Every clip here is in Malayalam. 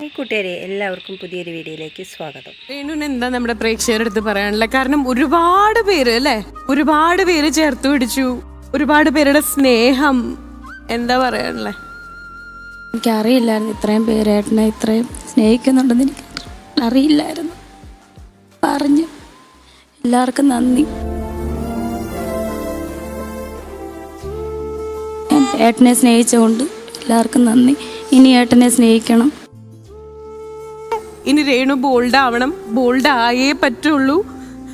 കൂട്ടുകാരെ എല്ലാവർക്കും പുതിയൊരു വീഡിയോയിലേക്ക് സ്വാഗതം. രേണുവിന് എന്താ നമ്മുടെ പ്രേക്ഷകരുടെ അടുത്ത് പറയാനുള്ളത്? കാരണം ഒരുപാട് പേര് അല്ലെ? ഒരുപാട് പേര് ചേർത്ത് പിടിച്ചു. ഒരുപാട് പേരുടെ സ്നേഹം. എന്താ പറയാനുള്ളത് എനിക്കറിയില്ലായിരുന്നു ഇത്രയും പേരേട്ടനെ ഇത്രയും സ്നേഹിക്കുന്നുണ്ടെന്ന് എനിക്ക് അറിയില്ലായിരുന്നു. പറഞ്ഞു. എല്ലാവർക്കും നന്ദി. ഏട്ടനെ സ്നേഹിച്ചുകൊണ്ട് എല്ലാവർക്കും നന്ദി. ഇനി ഏട്ടനെ സ്നേഹിക്കണം. ഇനി രേണു ബോൾഡ് ആവണം ബോൾഡ് ആയേ പറ്റുള്ളൂ.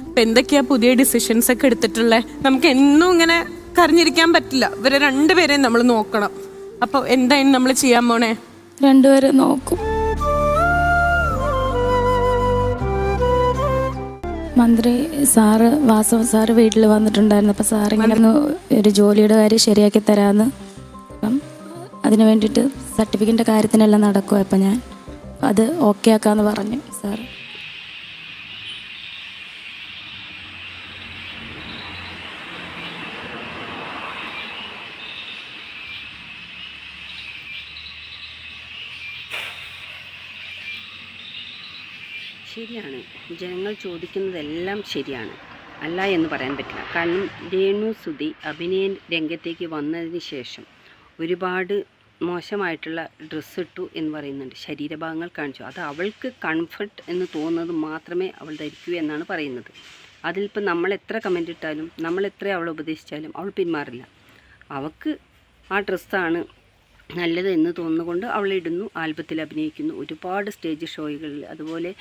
ഇപ്പൊ എന്തൊക്കെയാ പുതിയ ഡിസിഷൻസ് ഒക്കെ എടുത്തിട്ടുള്ളത് നമുക്ക് എന്നും ഇങ്ങനെ കരഞ്ഞിരിക്കാൻ പറ്റില്ല. ഇവരെ രണ്ടുപേരെയും നമ്മൾ നോക്കണം. അപ്പൊ എന്തായാലും നമ്മൾ ചെയ്യാൻ പോണേ? രണ്ടുപേരെ നോക്കും. മന്ത്രി സാറ് വാസവ സാറ് വീട്ടിൽ വന്നിട്ടുണ്ടായിരുന്നു. അപ്പോൾ സാർ ഇങ്ങനെ ഒന്ന് ഒരു ജോലിയുടെ കാര്യം ശരിയാക്കി തരാമെന്ന് അപ്പം അതിന് വേണ്ടിയിട്ട് സർട്ടിഫിക്കറ്റിന്റെ കാര്യത്തിനെല്ലാം നടക്കുക അപ്പം ഞാൻ. അത് ഓക്കെ ആക്കാമെന്ന് പറഞ്ഞു സാർ ശരിയാണ്. ജനങ്ങൾ ചോദിക്കുന്നതെല്ലാം ശരിയാണ്. അല്ല എന്ന് പറയാൻ പറ്റില്ല. കാരണം രേണു സുധി അഭിനയ രംഗത്തേക്ക് വന്നതിന് ശേഷം ഒരുപാട് മോശമായിട്ടുള്ള ഡ്രസ്സ് ഇട്ടു എന്ന് പറയുന്നുണ്ട്. ശരീരഭാഗങ്ങൾ കാണിച്ചു. അത് അവൾക്ക് കംഫർട്ട് എന്ന് തോന്നുന്നത് മാത്രമേ അവൾ ധരിക്കൂ എന്നാണ് പറയുന്നത്. അതിലിപ്പോൾ നമ്മൾ എത്ര കമന്റ് ഇട്ടാലും നമ്മൾ എത്ര അവളെ ഉപദേശിച്ചാലും അവൾ പിന്മാറില്ല. അവൾക്ക് ആ ഡ്രസ്സാണ് നല്ലത് എന്ന് തോന്നുന്നുകൊണ്ട് അവൾ ഇടുന്നു ആൽബത്തിൽ അഭിനയിക്കുന്നു. ഒരുപാട് സ്റ്റേജ് ഷോകളിൽ അതുപോലെ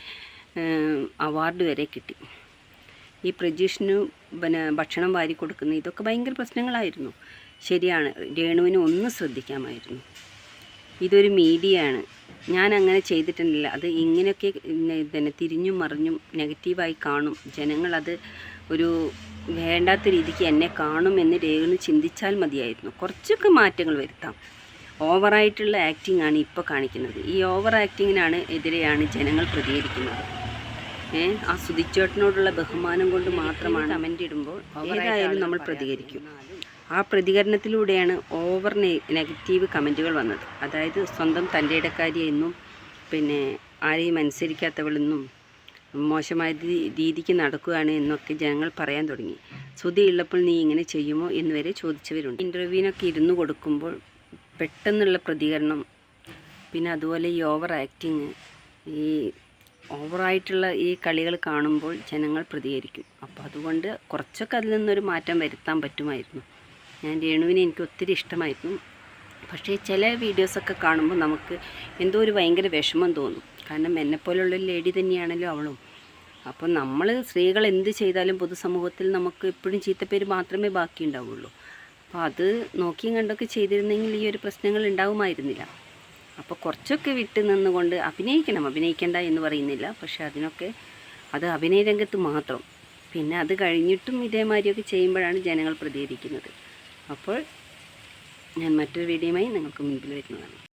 അവാർഡ് വരെ കിട്ടി. ഈ പ്രജീഷിന് പിന്നെ ഭക്ഷണം വാരി കൊടുക്കുന്ന ഇതൊക്കെ ഭയങ്കര പ്രശ്നങ്ങളായിരുന്നു. ശരിയാണ്. രേണുവിന് ഒന്ന് ശ്രദ്ധിക്കാമായിരുന്നു. ഇതൊരു മീഡിയയാണ്. ഞാൻ അങ്ങനെ ചെയ്തിട്ടുണ്ടല്ല. അത് ഇങ്ങനെയൊക്കെ പിന്നെ തിരിഞ്ഞും മറിഞ്ഞും നെഗറ്റീവായി കാണും. ജനങ്ങളത് ഒരു വേണ്ടാത്ത രീതിക്ക് എന്നെ കാണും എന്ന് രേണു ചിന്തിച്ചാൽ മതിയായിരുന്നു. കുറച്ചൊക്കെ മാറ്റങ്ങൾ വരുത്താം. ഓവറായിട്ടുള്ള ആക്ടിംഗ് ആണ് ഇപ്പോൾ കാണിക്കുന്നത്. ഈ ഓവർ ആക്ടിങ്ങിനാണ് എതിരെയാണ് ജനങ്ങൾ പ്രതികരിക്കുന്നത്. ഏ? ആ സുതിച്ചേട്ടനോടുള്ള ബഹുമാനം കൊണ്ട് മാത്രമാണ് കമന്റ് ഇടുമ്പോൾ ഏതായാലും നമ്മൾ പ്രതികരിക്കും. ആ പ്രതികരണത്തിലൂടെയാണ് ഓവർ നെഗറ്റീവ് കമന്റുകൾ വന്നത്. അതായത് സ്വന്തം തന്റെ ഇടക്കാരിയെന്നും പിന്നെ ആരെയും അനുസരിക്കാത്തവളെന്നും മോശമായ രീതിക്ക് നടക്കുകയാണ് എന്നൊക്കെ ജനങ്ങൾ പറയാൻ തുടങ്ങി. ശ്രുതി ഉള്ളപ്പോൾ നീ ഇങ്ങനെ ചെയ്യുമോ എന്ന് വരെ ചോദിച്ചവരുണ്ട്. ഇന്റർവ്യൂവിനൊക്കെ ഇരുന്ന് കൊടുക്കുമ്പോൾ പെട്ടെന്നുള്ള പ്രതികരണം പിന്നെ അതുപോലെ ഈ ഓവർ ആക്ടിങ് ഈ ഓവറായിട്ടുള്ള ഈ കളികൾ കാണുമ്പോൾ ജനങ്ങൾ പ്രതികരിക്കും. അപ്പോൾ അതുകൊണ്ട് കുറച്ചൊക്കെ അതിൽ നിന്നൊരു മാറ്റം വരുത്താൻ പറ്റുമായിരുന്നു. ഞാൻ രേണുവിനെ എനിക്ക് ഒത്തിരി ഇഷ്ടമായിരുന്നു. പക്ഷേ ചില വീഡിയോസൊക്കെ കാണുമ്പോൾ നമുക്ക് എന്തോ ഒരു ഭയങ്കര വിഷമം തോന്നും. കാരണം എന്നെപ്പോലുള്ള ലേഡി തന്നെയാണല്ലോ അവളും. അപ്പോൾ നമ്മൾ സ്ത്രീകൾ എന്ത് ചെയ്താലും പൊതുസമൂഹത്തിൽ നമുക്ക് എപ്പോഴും ചീത്തപ്പേര് മാത്രമേ ബാക്കി ഉണ്ടാവുള്ളൂ അപ്പോൾ അത് നോക്കിയും കണ്ടൊക്കെ ചെയ്തിരുന്നെങ്കിൽ ഈ ഒരു പ്രശ്നങ്ങൾ ഉണ്ടാവുമായിരുന്നില്ല. അപ്പോൾ കുറച്ചൊക്കെ വിട്ട് നിന്നുകൊണ്ട് അഭിനയിക്കണം അഭിനയിക്കേണ്ട എന്ന് പറയുന്നില്ല. പക്ഷെ അതിനൊക്കെ അത് അഭിനയ രംഗത്ത് മാത്രം. പിന്നെ അത് കഴിഞ്ഞിട്ടും ഇതേമാതിരിയൊക്കെ ചെയ്യുമ്പോഴാണ് ജനങ്ങൾ പ്രതികരിക്കുന്നത്. അപ്പോൾ ഞാൻ മറ്റൊരു വീഡിയോയുമായി നിങ്ങൾക്ക് മുൻപിൽ വരുന്നതാണ്.